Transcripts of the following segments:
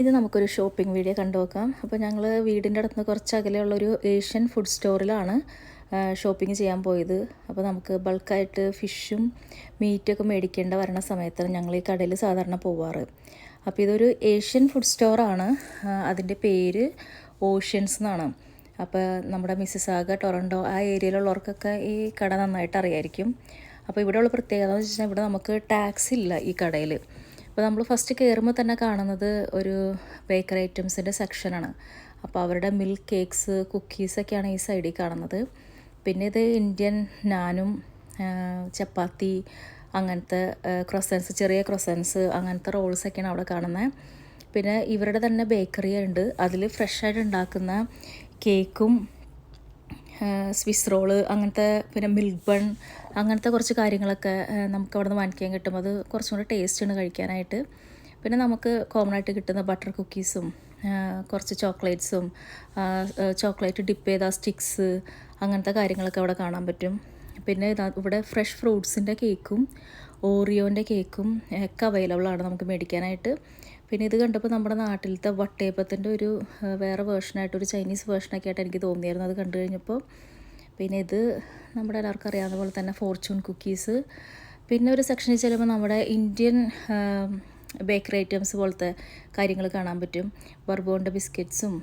ഇത് നമുക്കൊരു shopping video കണ്ടു നോക്കാം. അപ്പോൾ ഞങ്ങൾ വീടിന്റെ അടുത്ത് കുറച്ച് അകലെയുള്ളൊരു ഏഷ്യൻ ഫുഡ് സ്റ്റോറിലാണ് ഷോപ്പിംഗ് ചെയ്യാൻ പോയത്. അപ്പോൾ നമുക്ക് ബൾക്കായിട്ട് ഫിഷും മീറ്റൊക്കെ മേടിക്കേണ്ട വരണ സമയത്താണ് ഞങ്ങൾ ഈ കടയിൽ സാധാരണ പോവാറ്. അപ്പോൾ ഇതൊരു ഏഷ്യൻ ഫുഡ് സ്റ്റോറാണ് അതിന്റെ പേര് ഓഷ്യൻസ് എന്നാണ്. അപ്പോൾ നമ്മുടെ മിസ്സിസാഗ ടൊറൻഡോ ആ ഏരിയയിലുള്ളവർക്കൊക്കെ ഈ കട നന്നായിട്ട് അറിയായിരിക്കും. അപ്പോൾ ഇവിടെയുള്ള പ്രത്യേകത എന്ന് വെച്ചാൽ ഇവിടെ നമുക്ക് ടാക്സ് ഇല്ല ഈ കടയിൽ. അപ്പോൾ നമ്മൾ ഫസ്റ്റ് കയറുമ്പോൾ തന്നെ കാണുന്നത് ഒരു ബേക്കറി ഐറ്റംസിന്റെ സെക്ഷനാണ് അപ്പോൾ അവരുടെ മിൽക്ക് കേക്ക്സ് കുക്കീസൊക്കെയാണ് ഈ സൈഡിൽ കാണുന്നത്. പിന്നെ ഇത് ഇന്ത്യൻ നാനും ചപ്പാത്തി അങ്ങനത്തെ ക്രൊസൻസ് ചെറിയ ക്രൊസൻസ് അങ്ങനത്തെ റോൾസൊക്കെയാണ് അവിടെ കാണുന്നത്. പിന്നെ ഇവരുടെ തന്നെ ബേക്കറി ഉണ്ട്. അതിൽ ഫ്രഷായിട്ട് ഉണ്ടാക്കുന്ന കേക്കും സ്വിസ് റോൾ അങ്ങനത്തെ പിന്നെ മിൽക്ക് ബൺ അങ്ങനത്തെ കുറച്ച് കാര്യങ്ങളൊക്കെ നമുക്ക് അവിടെ നിന്ന് വാങ്ങിക്കാൻ കിട്ടും. അത് കുറച്ചും കൂടെ ടേസ്റ്റാണ് കഴിക്കാനായിട്ട്. പിന്നെ നമുക്ക് കോമൺ ആയിട്ട് കിട്ടുന്ന ബട്ടർ കുക്കീസും കുറച്ച് ചോക്ലേറ്റ്സും ചോക്ലേറ്റ് ഡിപ്പ് ചെയ്ത സ്റ്റിക്സ് അങ്ങനത്തെ കാര്യങ്ങളൊക്കെ അവിടെ കാണാൻ പറ്റും. പിന്നെ ഇവിടെ ഫ്രഷ് ഫ്രൂട്ട്സിന്റെ കേക്കും ഓറിയോന്റെ കേക്കും ഒക്കെ അവൈലബിൾ ആണ് നമുക്ക് മേടിക്കാനായിട്ട്. പിന്നെ ഇത് കണ്ടപ്പോൾ നമ്മുടെ നാട്ടിലത്തെ വട്ടയപ്പത്തിന്റെ ഒരു വേറെ വേർഷനായിട്ട് ഒരു ചൈനീസ് വേർഷനൊക്കെ ആയിട്ട് എനിക്ക് തോന്നിയായിരുന്നു. അത് കണ്ടു കഴിഞ്ഞപ്പോൾ പിന്നെ ഇത് നമ്മുടെ എല്ലാവർക്കും അറിയാവുന്ന പോലെ തന്നെ ഫോർച്യൂൺ കുക്കീസ് പിന്നെ ഒരു സെക്ഷനിൽ ചെല്ലുമ്പോൾ നമ്മുടെ ഇന്ത്യൻ ബേക്കറി ഐറ്റംസ് പോലത്തെ കാര്യങ്ങൾ കാണാൻ പറ്റും. ബർബോണ്ട ബിസ്ക്കറ്റ്സും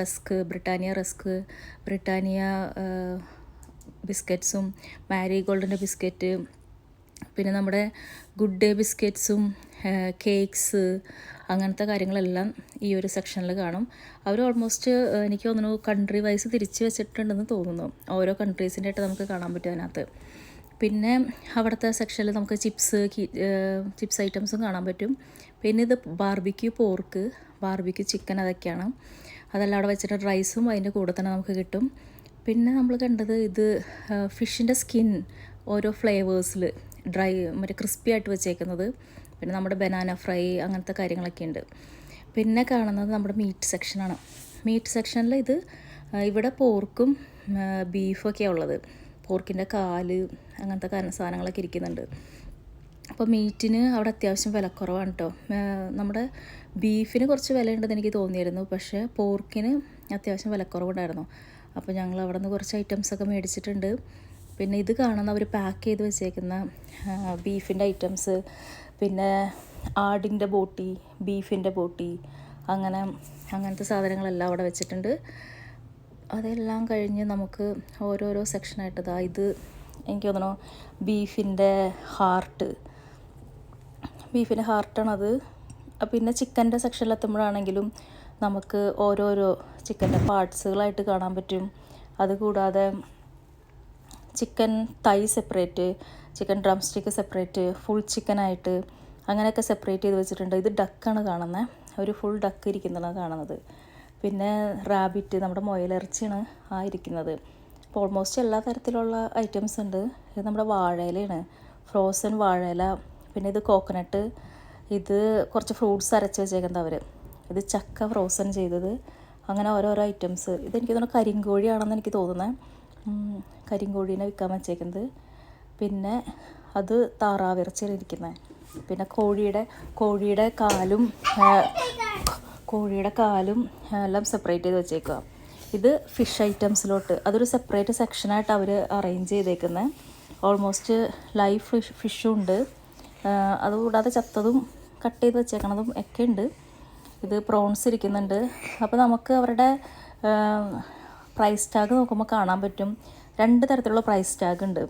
റസ്ക് ബ്രിട്ടാനിയ റസ്ക് ബ്രിട്ടാനിയ ബിസ്ക്കറ്റ്സും മാരി ഗോൾഡിന്റെ ബിസ്ക്കറ്റ് പിന്നെ നമ്മുടെ ഗുഡ് ഡേ ബിസ്ക്കറ്റ്സും കേക്ക്സ് അങ്ങനത്തെ കാര്യങ്ങളെല്ലാം ഈ ഒരു സെക്ഷനിൽ കാണും. അവർ ഓൾമോസ്റ്റ് എനിക്ക് തോന്നുന്നു കൺട്രി വൈസ് തിരിച്ചു വെച്ചിട്ടുണ്ടെന്ന് തോന്നുന്നു. ഓരോ കൺട്രീസിന്റെ ആയിട്ട് നമുക്ക് കാണാൻ പറ്റും അതിനകത്ത്. പിന്നെ അവിടുത്തെ സെക്ഷനിൽ നമുക്ക് ചിപ്സ് ചിപ്സ് ഐറ്റംസും കാണാൻ പറ്റും. പിന്നെ ഇത് ബാർബിക്യൂ പോർക്ക് ബാർബിക്യൂ ചിക്കൻ അതൊക്കെയാണ്. അതെല്ലാം അവിടെ വെച്ചിട്ട് റൈസും അതിന്റെ കൂടെ തന്നെ നമുക്ക് കിട്ടും. പിന്നെ നമ്മൾ കണ്ടത് ഇത് ഫിഷിന്റെ സ്കിൻ ഓരോ ഫ്ലേവേഴ്സിൽ ഡ്രൈ മറ്റേ ക്രിസ്പി ആയിട്ട് വെച്ചേക്കുന്നത്. പിന്നെ നമ്മുടെ ബനാന ഫ്രൈ അങ്ങനത്തെ കാര്യങ്ങളൊക്കെ ഉണ്ട്. പിന്നെ കാണുന്നത് നമ്മുടെ മീറ്റ് സെക്ഷനാണ് മീറ്റ് സെക്ഷനിൽ ഇത് ഇവിടെ പോർക്കും ബീഫൊക്കെയാണ് ഉള്ളത്. പോർക്കിന്റെ കാൽ അങ്ങനത്തെ കാരണ സാധനങ്ങളൊക്കെ ഇരിക്കുന്നുണ്ട്. അപ്പോൾ മീറ്റിന് അവിടെ അത്യാവശ്യം വിലക്കുറവാണ് കേട്ടോ നമ്മുടെ ബീഫിന് കുറച്ച് വിലയുണ്ടെന്ന് എനിക്ക് തോന്നിയിരുന്നു പക്ഷേ പോർക്കിന് അത്യാവശ്യം വിലക്കുറവുണ്ടായിരുന്നു. അപ്പോൾ ഞങ്ങൾ അവിടെ നിന്ന് കുറച്ച് ഐറ്റംസൊക്കെ മേടിച്ചിട്ടുണ്ട്. പിന്നെ ഇത് കാണുന്ന അവർ പാക്ക് ചെയ്ത് വെച്ചേക്കുന്ന ബീഫിന്റെ ഐറ്റംസ് പിന്നെ ആടിന്റെ ബോട്ടി ബീഫിന്റെ ബോട്ടി അങ്ങനെ അങ്ങനത്തെ സാധനങ്ങളെല്ലാം അവിടെ വെച്ചിട്ടുണ്ട്. അതെല്ലാം കഴിഞ്ഞ് നമുക്ക് ഓരോരോ സെക്ഷനായിട്ട് ഇതാ ഇത് എനിക്ക് തോന്നണു ബീഫിന്റെ ഹാർട്ട് ബീഫിന്റെ ഹാർട്ടാണത് പിന്നെ ചിക്കന്റെ സെക്ഷനിലെത്തുമ്പോഴാണെങ്കിലും നമുക്ക് ഓരോരോ ചിക്കന്റെ പാർട്സുകളായിട്ട് കാണാൻ പറ്റും. അതുകൂടാതെ chicken thigh separate chicken drumstick separate full ചിക്കനായിട്ട് അങ്ങനെയൊക്കെ സെപ്പറേറ്റ് ചെയ്ത് വെച്ചിട്ടുണ്ട്. ഇത് ഡക്കാണ് കാണുന്നത് ഒരു ഫുൾ ഡക്ക് ഇരിക്കുന്നതാണ് കാണുന്നത്. പിന്നെ റാബിറ്റ് നമ്മുടെ മുയലിറച്ചിയാണ് ആ ഇരിക്കുന്നത്. അപ്പോൾ ഓൾമോസ്റ്റ് എല്ലാ തരത്തിലുള്ള ഐറ്റംസ് ഉണ്ട്. ഇത് നമ്മുടെ വാഴയിലയാണ്. ഫ്രോസൺ വാഴയില പിന്നെ ഇത് കോക്കനട്ട് ഇത് കുറച്ച് ഫ്രൂട്ട്സ് അരച്ച് വെച്ചേക്കുന്നത് അവർ ഇത് ചക്ക ഫ്രോസൺ ചെയ്തത്. അങ്ങനെ ഓരോരോ ഐറ്റംസ് ഇതെനിക്ക് തോന്നുന്നു കരിങ്കോഴിയാണെന്ന് എനിക്ക് തോന്നുന്നത് കരിങ്കോഴീനെ വിൽക്കാൻ വെച്ചേക്കുന്നത്. പിന്നെ അത് താറാവിറച്ചിലിരിക്കുന്നത് പിന്നെ കോഴിയുടെ കോഴിയുടെ കാലും കോഴിയുടെ കാലും എല്ലാം സെപ്പറേറ്റ് ചെയ്ത് വെച്ചേക്കുക ഇത് ഫിഷ് ഐറ്റംസിലോട്ട് അതൊരു സെപ്പറേറ്റ് സെക്ഷനായിട്ട് അവർ അറേഞ്ച് ചെയ്തേക്കുന്നത് ഓൾമോസ്റ്റ് ലൈവ് ഫിഷ് ഫിഷും ഉണ്ട്. അതുകൂടാതെ ചത്തതും കട്ട് ചെയ്ത് വെച്ചേക്കണതും ഒക്കെ ഉണ്ട്. ഇത് പ്രോൺസ് ഇരിക്കുന്നുണ്ട്. അപ്പോൾ നമുക്ക് അവരുടെ പ്രൈസ് ടാഗ് നോക്കുമ്പോൾ കാണാൻ പറ്റും. രണ്ട് തരത്തിലുള്ള പ്രൈസ് ടാഗ് ഉണ്ട്.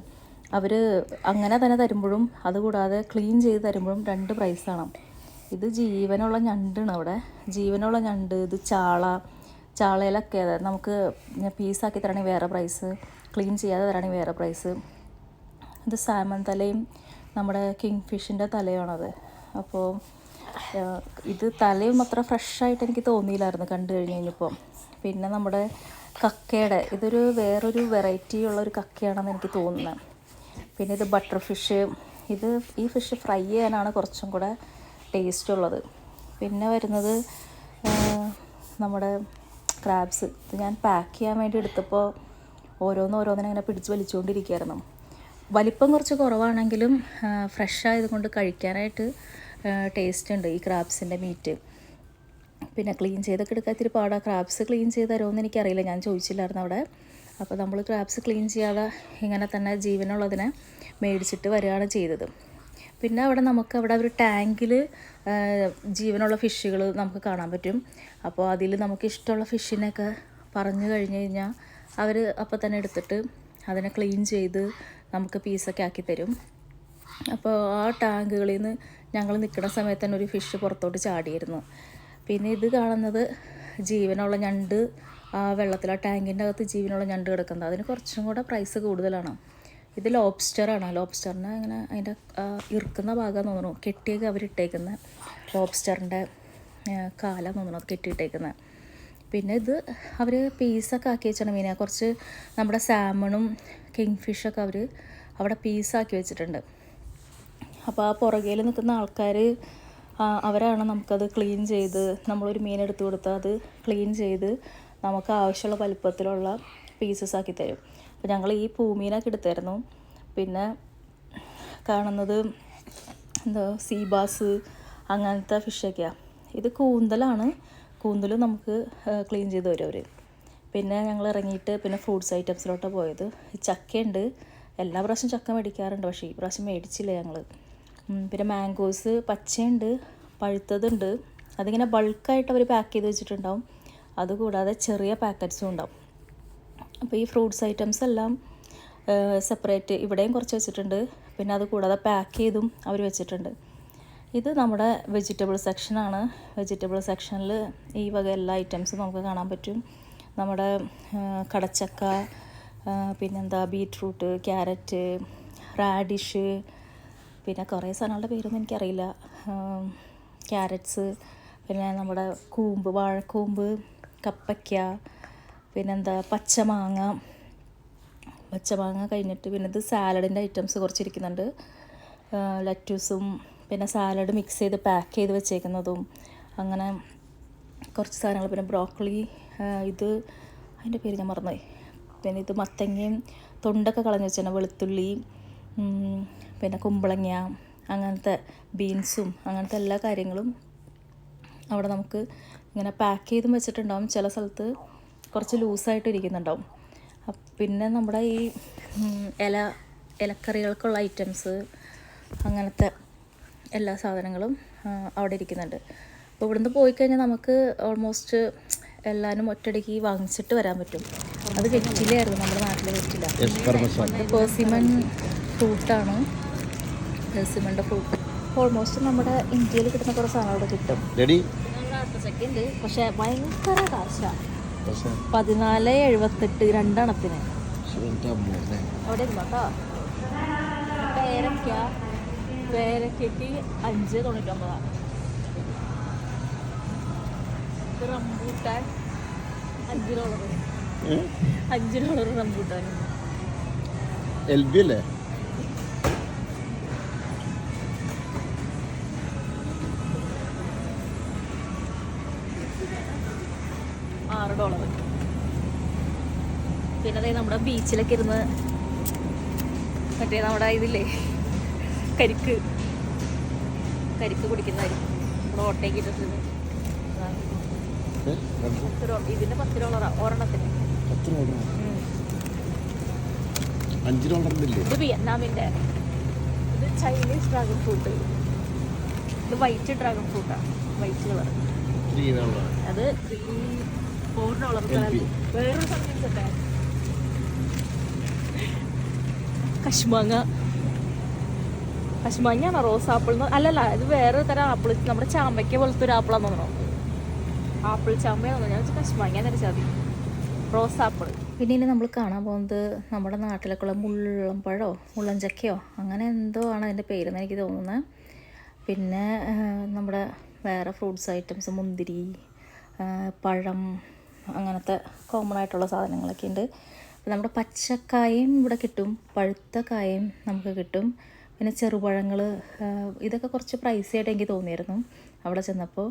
അവർ അങ്ങനെ തന്നെ തരുമ്പോഴും അതുകൂടാതെ ക്ലീൻ ചെയ്ത് തരുമ്പോഴും രണ്ട് പ്രൈസാണ് ഇത് ജീവനുള്ള ഞണ്ടാണ് അവിടെ. ജീവനുള്ള ഞണ്ട് ഇത് ചാള ചാളയിലൊക്കെ നമുക്ക് പീസാക്കി തരണമെങ്കിൽ വേറെ പ്രൈസ് ക്ലീൻ ചെയ്യാതെ തരണമെങ്കിൽ വേറെ പ്രൈസ് ഇത് സാമൻ തലയും നമ്മുടെ കിങ് ഫിഷിന്റെ തലയാണത് അപ്പോൾ ഇത് തലയും അത്ര ഫ്രഷായിട്ട് എനിക്ക് തോന്നിയില്ലായിരുന്നു കണ്ടു കഴിഞ്ഞ് കഴിഞ്ഞപ്പോൾ പിന്നെ നമ്മുടെ കക്കയുടെ ഇതൊരു വേറൊരു വെറൈറ്റി ഉള്ള ഒരു കക്കയാണെന്ന് എനിക്ക് തോന്നുന്നത് പിന്നെ ഇത് ബട്ടർ ഫിഷ്. ഇത് ഈ ഫിഷ് ഫ്രൈ ചെയ്യാനാണ് കുറച്ചും കൂടെ ടേസ്റ്റ് ഉള്ളത്. പിന്നെ വരുന്നത് നമ്മുടെ ക്രാബ്സ് ഇത് ഞാൻ പാക്ക് ചെയ്യാൻ വേണ്ടി എടുത്തപ്പോൾ ഓരോന്ന് ഓരോന്നിനെ ഇങ്ങനെ പിടിച്ച് വലിച്ചുകൊണ്ടിരിക്കുകയായിരുന്നു വലിപ്പം കുറച്ച് കുറവാണെങ്കിലും ഫ്രഷ് ആയതുകൊണ്ട് കഴിക്കാനായിട്ട് ടേസ്റ്റ് ഉണ്ട് ഈ ക്രാബ്സിന്റെ മീറ്റ് പിന്നെ ക്ലീൻ ചെയ്തൊക്കെ എടുക്കാൻ ഇത്തിരി പാടാ. ക്രാബ്സ് ക്ലീൻ ചെയ്ത് തരുമെന്ന് എനിക്കറിയില്ല. ഞാൻ ചോദിച്ചില്ലായിരുന്നു അവിടെ. അപ്പോൾ നമ്മൾ ക്രാബ്സ് ക്ലീൻ ചെയ്യാതെ ഇങ്ങനെ തന്നെ ജീവനുള്ളതിനെ മേടിച്ചിട്ട് വരികയാണ് ചെയ്തത്. പിന്നെ അവിടെ നമുക്ക് അവിടെ ഒരു ടാങ്കിൽ ജീവനുള്ള ഫിഷുകൾ നമുക്ക് കാണാൻ പറ്റും. അപ്പോൾ അതിൽ നമുക്ക് ഇഷ്ടമുള്ള ഫിഷിനെയൊക്കെ പറഞ്ഞു കഴിഞ്ഞ് കഴിഞ്ഞാൽ അവർ അപ്പോൾ തന്നെ എടുത്തിട്ട് അതിനെ ക്ലീൻ ചെയ്ത് നമുക്ക് പീസൊക്കെ ആക്കി തരും. അപ്പോൾ ആ ടാങ്കുകളിൽ നിന്ന് ഞങ്ങൾ നിൽക്കുന്ന സമയത്ത് തന്നെ ഒരു ഫിഷ് പുറത്തോട്ട് ചാടിയിരുന്നു. പിന്നെ ഇത് കാണുന്നത് ജീവനുള്ള ഞണ്ട് ആ വെള്ളത്തിൽ ആ ടാങ്കിന്റെ അകത്ത് ജീവനുള്ള ഞണ്ട് കിടക്കുന്നത്. അതിന് കുറച്ചും കൂടെ പ്രൈസ് കൂടുതലാണ്. ഇത് ലോബ്സ്റ്ററാണ് ലോബ്സ്റ്ററിന് അങ്ങനെ അതിന്റെ ഇറുക്കുന്ന ഭാഗം തോന്നുന്നു. കെട്ടിയൊക്കെ അവരിട്ടേക്കുന്ന ലോബ്സ്റ്ററിന്റെ കാല തോന്നുന്നു അത് കെട്ടിയിട്ടേക്കുന്നത് പിന്നെ ഇത് അവർ പീസൊക്കെ ആക്കി വെച്ചാണ് മീനെ കുറച്ച് നമ്മുടെ സാമണും കിങ് ഫിഷൊക്കെ അവർ അവിടെ പീസാക്കി വെച്ചിട്ടുണ്ട്. അപ്പോൾ ആ പുറകിൽ നിൽക്കുന്ന ആൾക്കാർ അവരാണ് നമുക്കത് ക്ലീൻ ചെയ്ത് നമ്മളൊരു മീൻ എടുത്ത് കൊടുത്താൽ അത് ക്ലീൻ ചെയ്ത് നമുക്ക് ആവശ്യമുള്ള വലുപ്പത്തിലുള്ള പീസസ് ആക്കി തരും. അപ്പോൾ ഞങ്ങൾ ഈ പൂമീനൊക്കെ എടുത്തായിരുന്നു. പിന്നെ കാണുന്നത് എന്താ സീബാസ് അങ്ങനത്തെ ഫിഷൊക്കെയാണ് ഇത് കൂന്തലാണ്. കൂന്തലും നമുക്ക് ക്ലീൻ ചെയ്ത് തരും അവർ പിന്നെ ഞങ്ങൾ ഇറങ്ങിയിട്ട് പിന്നെ ഫ്രൂട്ട്സ് ഐറ്റംസിലോട്ട് പോയത്. ചക്കയുണ്ട്. എല്ലാ പ്രാവശ്യം ചക്ക മേടിക്കാറുണ്ട് പക്ഷേ ഈ പ്രാവശ്യം മേടിച്ചില്ല ഞങ്ങൾ പിന്നെ മാംഗോസ് പച്ചയുണ്ട് പഴുത്തതുണ്ട്. അതിങ്ങനെ ബൾക്കായിട്ട് അവർ പാക്ക് ചെയ്ത് വെച്ചിട്ടുണ്ടാവും. അതുകൂടാതെ ചെറിയ പാക്കറ്റ്സും ഉണ്ടാവും. അപ്പോൾ ഈ ഫ്രൂട്ട്സ് ഐറ്റംസ് എല്ലാം സെപ്പറേറ്റ് ഇവിടെയും കുറച്ച് വെച്ചിട്ടുണ്ട്. പിന്നെ അത് കൂടാതെ പാക്ക് ചെയ്തും അവർ വെച്ചിട്ടുണ്ട്. ഇത് നമ്മുടെ വെജിറ്റബിൾ സെക്ഷനാണ് വെജിറ്റബിൾ സെക്ഷനിൽ ഈ വക എല്ലാ ഐറ്റംസും നമുക്ക് കാണാൻ പറ്റും. നമ്മുടെ കടച്ചക്ക പിന്നെന്താ ബീറ്റ്റൂട്ട് ക്യാരറ്റ് റാഡിഷ് പിന്നെ കുറേ സാധനങ്ങളുടെ പേരൊന്നും എനിക്കറിയില്ല. ക്യാരറ്റ്സ് പിന്നെ നമ്മുടെ കൂമ്പ് വാഴക്കൂമ്പ് കപ്പയ്ക്ക പിന്നെന്താ പച്ചമാങ്ങ. പച്ചമാങ്ങ കഴിഞ്ഞിട്ട് പിന്നെ ഇത് സാലഡിന്റെ ഐറ്റംസ് കുറച്ചിരിക്കുന്നുണ്ട്. ലറ്റൂസും പിന്നെ സാലഡ് മിക്സ് ചെയ്ത് പാക്ക് ചെയ്ത് വെച്ചേക്കുന്നതും അങ്ങനെ കുറച്ച് സാധനങ്ങൾ. പിന്നെ ബ്രോക്കോളി ഇത് അതിന്റെ പേര് ഞാൻ മറന്നുപോയി. പിന്നെ ഇത് മത്തങ്ങയും തൊണ്ടൊക്കെ കളഞ്ഞ് വെച്ചാൽ വെളുത്തുള്ളി പിന്നെ കുമ്പളങ്ങ അങ്ങനത്തെ ബീൻസും അങ്ങനത്തെ എല്ലാ കാര്യങ്ങളും അവിടെ നമുക്ക് ഇങ്ങനെ പാക്ക് ചെയ്തും വെച്ചിട്ടുണ്ടാവും. ചില സ്ഥലത്ത് കുറച്ച് ലൂസായിട്ട് ഇരിക്കുന്നുണ്ടാവും. അപ്പ് പിന്നെ നമ്മുടെ ഈ ഇല ഇലക്കറികൾക്കുള്ള ഐറ്റംസ് അങ്ങനത്തെ എല്ലാ സാധനങ്ങളും അവിടെ ഇരിക്കുന്നുണ്ട്. അപ്പോൾ ഇവിടുന്ന് പോയി കഴിഞ്ഞാൽ നമുക്ക് ഓൾമോസ്റ്റ് എല്ലാവരും ഒറ്റയടിക്ക് വാങ്ങിച്ചിട്ട് വരാൻ പറ്റും. അത് വെറ്റിലയായിരുന്നു. നമ്മുടെ നാട്ടിലെ വെറ്റില. പേഴ്സിമൺ ഫ്രൂട്ടാണ് പേഴ്സിമണിന്റെ ഫ്രൂട്ട് ഓൾമോസ്റ്റ് നമ്മുടെ ഇന്ത്യയിൽ കിട്ടുന്ന കുറേ സാധനം അവിടെ കിട്ടും. ആത്തച്ചക്കയുണ്ട് പക്ഷേ ഭയങ്കര കാശ പതിനാല് എഴുപത്തെട്ട് രണ്ടെണ്ണത്തിന്. അവിടെ ഇരുന്നോട്ടോ പേരയ്ക്ക പേരയ്ക്കയ്ക്ക് അഞ്ച് തൊണ്ണൂറ്റൊമ്പതാണ് റംബൂട്ടാൻ അഞ്ച് ഡോളർ അഞ്ച് ഡോളർ റംബൂട്ടാൻ എൽ ബി അല്ലേ? പിന്നെ അതായത് നമ്മുടെ ബീച്ചിലൊക്കെ ഇരുന്ന് മറ്റേ നമ്മുടെ ഇതില്ലേ കരിക്ക്. കരിക്ക് കുടിക്കുന്നതായിരിക്കും. നമ്മുടെ ഓട്ടയ്ക്ക് ഇട്ടിട്ട് പത്ത് ഡോളർ ഇതിന് പത്ത് ഡോളറാ? ഒരെണ്ണത്തിന്. അഞ്ച് ഡോളറിന്റെ ഇത് വിയറ്റ്നാമിന്റെ ഇത് ചൈനീസ് ഡ്രാഗൺ ഫ്രൂട്ട്. ഇത് വൈറ്റ് ഡ്രാഗൺ ഫ്രൂട്ടാണ് വൈറ്റ് കളർ അത് ത്രീ ഫോർ ഡോളർ. വേറൊരു സംഗതി ഉണ്ട് കശ്മാങ്ങ. കശ്മാങ്ങയാണോ റോസ് ആപ്പിൾ അല്ലല്ല ഇത് വേറെ തരം ആപ്പിൾ. നമ്മുടെ ചാമ്പയ്ക്ക പോലത്തെ ഒരു ആപ്പിളാന്ന് തോന്നുന്നു. ആപ്പിൾ ചാമ്പയാണെന്ന് ഞാൻ വെച്ചാൽ കശ്മാങ്ങ ധരിച്ചാൽ മതി. Rose apple. പിന്നെ ഇനി നമ്മൾ കാണാൻ പോകുന്നത് നമ്മുടെ നാട്ടിലൊക്കെയുള്ള മുള്ളമ്പഴോ മുള്ളഞ്ചക്കയോ അങ്ങനെ എന്തോ ആണ് അതിന്റെ പേരെന്ന് എനിക്ക് തോന്നുന്നത്. പിന്നെ നമ്മുടെ വേറെ ഫ്രൂട്ട്സ് ഐറ്റംസ് മുന്തിരി പഴം അങ്ങനത്തെ കോമൺ ആയിട്ടുള്ള സാധനങ്ങളൊക്കെ ഉണ്ട്. നമ്മുടെ പച്ചക്കായയും ഇവിടെ കിട്ടും പഴുത്ത കായയും നമുക്ക് കിട്ടും. പിന്നെ ചെറുപഴങ്ങൾ ഇതൊക്കെ കുറച്ച് പ്രൈസി ആയിട്ട് എനിക്ക് തോന്നിയിരുന്നു അവിടെ ചെന്നപ്പോൾ.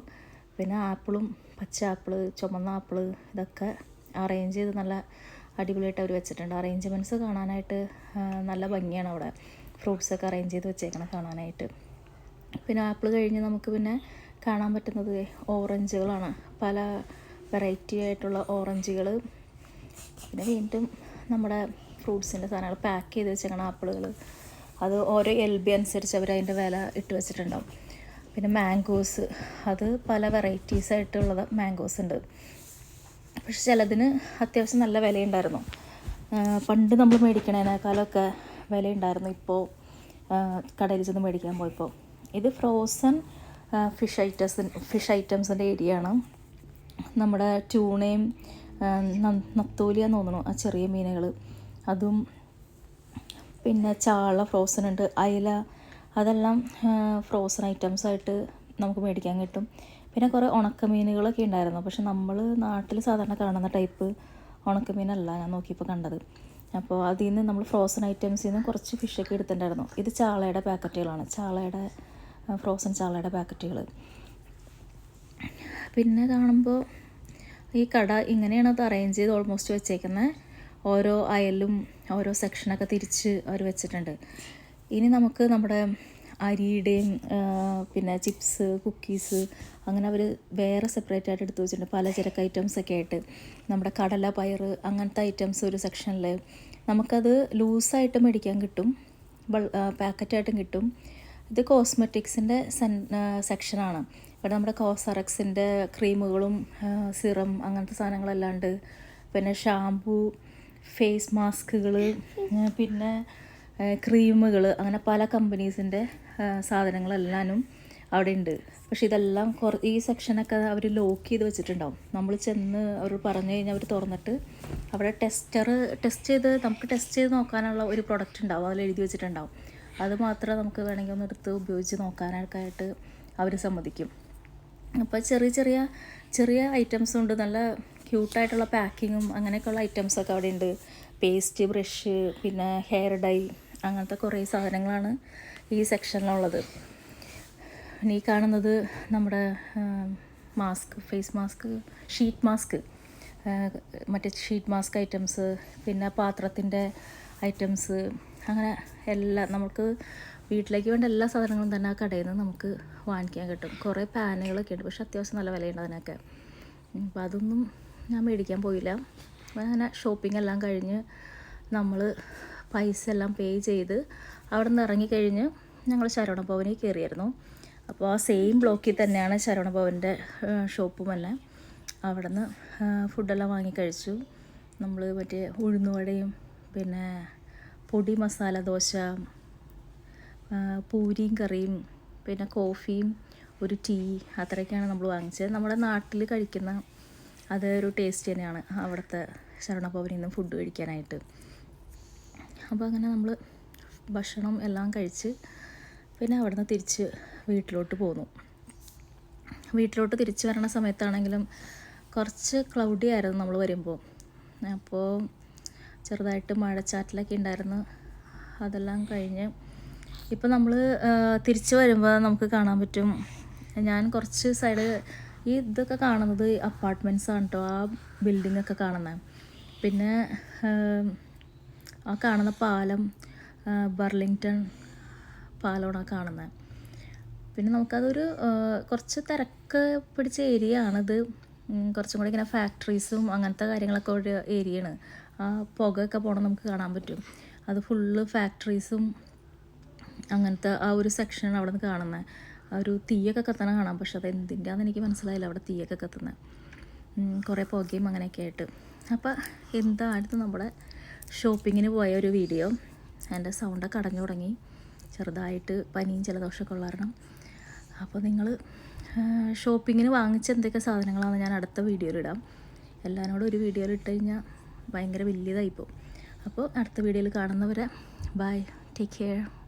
പിന്നെ ആപ്പിളും പച്ച ആപ്പിൾ ചുമന്ന ആപ്പിൾ ഇതൊക്കെ അറേഞ്ച് ചെയ്ത് നല്ല അടിപൊളിയായിട്ട് അവർ വെച്ചിട്ടുണ്ട്. അറേഞ്ച്മെന്റ്സ് കാണാനായിട്ട് നല്ല ഭംഗിയാണ് അവിടെ. ഫ്രൂട്ട്സൊക്കെ അറേഞ്ച് ചെയ്ത് വെച്ചേക്കണം കാണാനായിട്ട്. പിന്നെ ആപ്പിൾ കഴിഞ്ഞ് നമുക്ക് പിന്നെ കാണാൻ പറ്റുന്നത് ഓറഞ്ചുകളാണ് പല വെറൈറ്റി ആയിട്ടുള്ള ഓറഞ്ചുകൾ പിന്നെ വീണ്ടും നമ്മുടെ ഫ്രൂട്ട്സിന്റെ സാധനങ്ങൾ പാക്ക് ചെയ്ത് വെച്ചേക്കണം ആപ്പിളുകൾ. അത് ഓരോ എൽ ബി അനുസരിച്ച് അവർ അതിന്റെ വില ഇട്ട് വെച്ചിട്ടുണ്ടാവും. പിന്നെ മാംഗോസ് അത് പല വെറൈറ്റീസ് ആയിട്ടുള്ള മാംഗോസ് ഉണ്ട്. പക്ഷെ ചിലതിന് അത്യാവശ്യം നല്ല വിലയുണ്ടായിരുന്നു. പണ്ട് നമ്മൾ മേടിക്കണേനേക്കാളൊക്കെ വിലയുണ്ടായിരുന്നു. ഇപ്പോൾ കടയിൽ ചെന്ന് മേടിക്കാൻ പോയപ്പോൾ. ഇത് ഫ്രോസൺ ഫിഷ് ഐറ്റംസ് ഫിഷ് ഐറ്റംസിന്റെ ഏരിയ ആണ് നമ്മുടെ ട്യൂണയും നത്തോലിയാന്ന് തോന്നുന്നു ആ ചെറിയ മീനുകൾ അതും പിന്നെ ചാള ഫ്രോസൺ ഉണ്ട് അയല അതെല്ലാം ഫ്രോസൺ ഐറ്റംസ് ആയിട്ട് നമുക്ക് മേടിക്കാൻ കിട്ടും. പിന്നെ കുറേ ഉണക്കമീനുകളൊക്കെ ഉണ്ടായിരുന്നു. പക്ഷെ നമ്മൾ നാട്ടിൽ സാധാരണ കാണുന്ന ടൈപ്പ് ഉണക്കമീനല്ല ഞാൻ നോക്കിയപ്പോൾ കണ്ടത്. അപ്പോൾ അതിൽ നിന്ന് നമ്മൾ ഫ്രോസൺ ഐറ്റംസിൽ നിന്ന് കുറച്ച് ഫിഷൊക്കെ എടുത്തിട്ടുണ്ടായിരുന്നു. ഇത് ചാളയുടെ പാക്കറ്റുകളാണ്. ചാളയുടെ ഫ്രോസൺ ചാളയുടെ പാക്കറ്റുകൾ പിന്നെ കാണുമ്പോൾ ഈ കട ഇങ്ങനെയാണ് അത് അറേഞ്ച് ചെയ്ത് ഓൾമോസ്റ്റ് വെച്ചേക്കുന്നത് ഓരോ അയലും ഓരോ സെക്ഷനൊക്കെ തിരിച്ച് അവർ വെച്ചിട്ടുണ്ട്. ഇനി നമുക്ക് നമ്മുടെ അരിയുടെയും പിന്നെ ചിപ്സ് കുക്കീസ് അങ്ങനെ അവർ വേറെ സെപ്പറേറ്റ് ആയിട്ട് എടുത്ത് വെച്ചിട്ടുണ്ട്. പലചരക്ക് ഐറ്റംസ് ഒക്കെ ആയിട്ട്. നമ്മുടെ കടല പയർ അങ്ങനത്തെ ഐറ്റംസ് ഒരു സെക്ഷനിൽ നമുക്കത് ലൂസായിട്ട് മേടിക്കാൻ കിട്ടും. പാക്കറ്റായിട്ടും കിട്ടും. ഇത് കോസ്മെറ്റിക്സിന്റെ സെൻ സെക്ഷനാണ് ഇവിടെ നമ്മുടെ കോസറക്സിന്റെ ക്രീമുകളും സിറം അങ്ങനത്തെ സാധനങ്ങളെല്ലാണ്ട്. പിന്നെ ഷാമ്പൂ ഫേസ് മാസ്കുകൾ പിന്നെ ക്രീമുകൾ അങ്ങനെ പല കമ്പനീസിന്റെ സാധനങ്ങളെല്ലാനും അവിടെ ഉണ്ട് പക്ഷേ ഇതെല്ലാം കുറ ഈ സെക്ഷനൊക്കെ അവർ ലോക്ക് ചെയ്ത് വെച്ചിട്ടുണ്ടാവും. നമ്മൾ ചെന്ന് അവർ പറഞ്ഞു കഴിഞ്ഞാൽ അവർ തുറന്നിട്ട് അവിടെ ടെസ്റ്റർ ടെസ്റ്റ് ചെയ്ത് നമുക്ക് ടെസ്റ്റ് ചെയ്ത് നോക്കാനുള്ള ഒരു പ്രൊഡക്റ്റ് ഉണ്ടാവും. അതിൽ എഴുതി വെച്ചിട്ടുണ്ടാവും. അത് മാത്രമേ നമുക്ക് വേണമെങ്കിൽ ഒന്ന് എടുത്ത് ഉപയോഗിച്ച് നോക്കാനൊക്കെ ആയിട്ട് അവർ സമ്മതിക്കും. അപ്പോൾ ചെറിയ ചെറിയ ചെറിയ ഐറ്റംസ് ഉണ്ട്. നല്ല ക്യൂട്ടായിട്ടുള്ള പാക്കിങ്ങും അങ്ങനെയൊക്കെയുള്ള ഐറ്റംസൊക്കെ അവിടെ ഉണ്ട്. പേസ്റ്റ് ബ്രഷ് പിന്നെ ഹെയർ ഡൈ അങ്ങനത്തെ കുറേ സാധനങ്ങളാണ് ഈ സെക്ഷനിലുള്ളത് ഇനി കാണുന്നത് നമ്മുടെ mask face mask sheet mask മറ്റേ ഷീറ്റ് മാസ്ക് ഐറ്റംസ് പിന്നെ പാത്രത്തിന്റെ ഐറ്റംസ് അങ്ങനെ എല്ലാം. നമുക്ക് വീട്ടിലേക്ക് വേണ്ട എല്ലാ സാധനങ്ങളും തന്നെ ആ കടയിൽ നിന്ന് നമുക്ക് വാങ്ങിക്കാൻ കിട്ടും. കുറേ പാനുകളൊക്കെ ഉണ്ട്. പക്ഷെ അത്യാവശ്യം നല്ല വിലയുണ്ട് അതിനൊക്കെ. അപ്പോൾ അതൊന്നും ഞാൻ മേടിക്കാൻ പോയില്ല. അങ്ങനെ ഷോപ്പിംഗ് എല്ലാം കഴിഞ്ഞ് നമ്മൾ പൈസ എല്ലാം പേ ചെയ്ത് അവിടെ നിന്ന് ഇറങ്ങിക്കഴിഞ്ഞ് ഞങ്ങൾ ശരവണഭവനിൽ കയറിയായിരുന്നു. അപ്പോൾ ആ സെയിം ബ്ലോക്കിൽ തന്നെയാണ് ശരവണഭവന്റെ ഷോപ്പുമെല്ലാം അവിടെ നിന്ന് ഫുഡെല്ലാം വാങ്ങിക്കഴിച്ചു നമ്മൾ മറ്റേ ഉഴുന്നുവടയും പിന്നെ പൊടി മസാല ദോശ പൂരിയും കറിയും പിന്നെ കോഫിയും ഒരു ടീ അത്രയൊക്കെയാണ് നമ്മൾ വാങ്ങിച്ചത്. നമ്മുടെ നാട്ടിൽ കഴിക്കുന്ന അത് ഒരു ടേസ്റ്റ് തന്നെയാണ് അവിടുത്തെ ശരണഭവനിൽ നിന്നും ഫുഡ് കഴിക്കാനായിട്ട്. അപ്പോൾ അങ്ങനെ നമ്മൾ ഭക്ഷണം എല്ലാം കഴിച്ച് പിന്നെ അവിടുന്ന് തിരിച്ച് വീട്ടിലോട്ട് പോന്നു. വീട്ടിലോട്ട് തിരിച്ചു വരണ സമയത്താണെങ്കിലും കുറച്ച് ക്ലൗഡി ആയിരുന്നു നമ്മൾ വരുമ്പോൾ അപ്പോൾ ചെറുതായിട്ട് മഴച്ചാറ്റലൊക്കെ ഉണ്ടായിരുന്നു. അതെല്ലാം കഴിഞ്ഞ് ഇപ്പം നമ്മൾ തിരിച്ചു വരുമ്പോൾ നമുക്ക് കാണാൻ പറ്റും. ഞാൻ കുറച്ച് സൈഡ് ഈ ഇതൊക്കെ കാണുന്നത് അപ്പാർട്ട്മെന്റ്സ് ആണ് കേട്ടോ ആ ബിൽഡിംഗ് ഒക്കെ കാണുന്നത് പിന്നെ ആ കാണുന്ന പാലം ബർലിങ്ടൺ പാലമാണ് ആ കാണുന്നത് പിന്നെ നമുക്കതൊരു കുറച്ച് തിരക്ക് പിടിച്ച ഏരിയ ആണിത് കുറച്ചും കൂടി ഇങ്ങനെ ഫാക്ടറീസും അങ്ങനത്തെ കാര്യങ്ങളൊക്കെ ഒരു ഏരിയയാണ് ആ പുകയൊക്കെ പോകണം നമുക്ക് കാണാൻ പറ്റും. അത് ഫുള്ള് ഫാക്ടറീസും അങ്ങനത്തെ ആ ഒരു സെക്ഷനാണ് അവിടെ നിന്ന് കാണുന്നത് ആ ഒരു തീയൊക്കെ കത്തണ കാണാം. പക്ഷെ അത് എന്തിന്റെയാണെന്ന് എനിക്ക് മനസ്സിലായില്ല അവിടെ തീയൊക്കെ കത്തുന്നത് കുറേ പുകയും അങ്ങനെയൊക്കെ ആയിട്ട്. അപ്പോൾ എന്തായിരുന്നു നമ്മുടെ ഷോപ്പിങ്ങിന് പോയ ഒരു വീഡിയോ എന്റെ സൗണ്ടൊക്കെ അടഞ്ഞു തുടങ്ങി. ചെറുതായിട്ട് പനിയും ജലദോഷമൊക്കെ ഉള്ള കാരണം. അപ്പോൾ നിങ്ങൾ ഷോപ്പിങ്ങിന് വാങ്ങിച്ച എന്തൊക്കെ സാധനങ്ങളാണ് ഞാൻ അടുത്ത വീഡിയോയിൽ ഇടാം. എല്ലാവരോടും ഒരു വീഡിയോയിൽ ഇട്ട് കഴിഞ്ഞാൽ ഭയങ്കര വലിയതായിപ്പോൾ അപ്പോൾ അടുത്ത വീഡിയോയിൽ കാണുന്നവരെ ബൈ ടേക്ക് കെയർ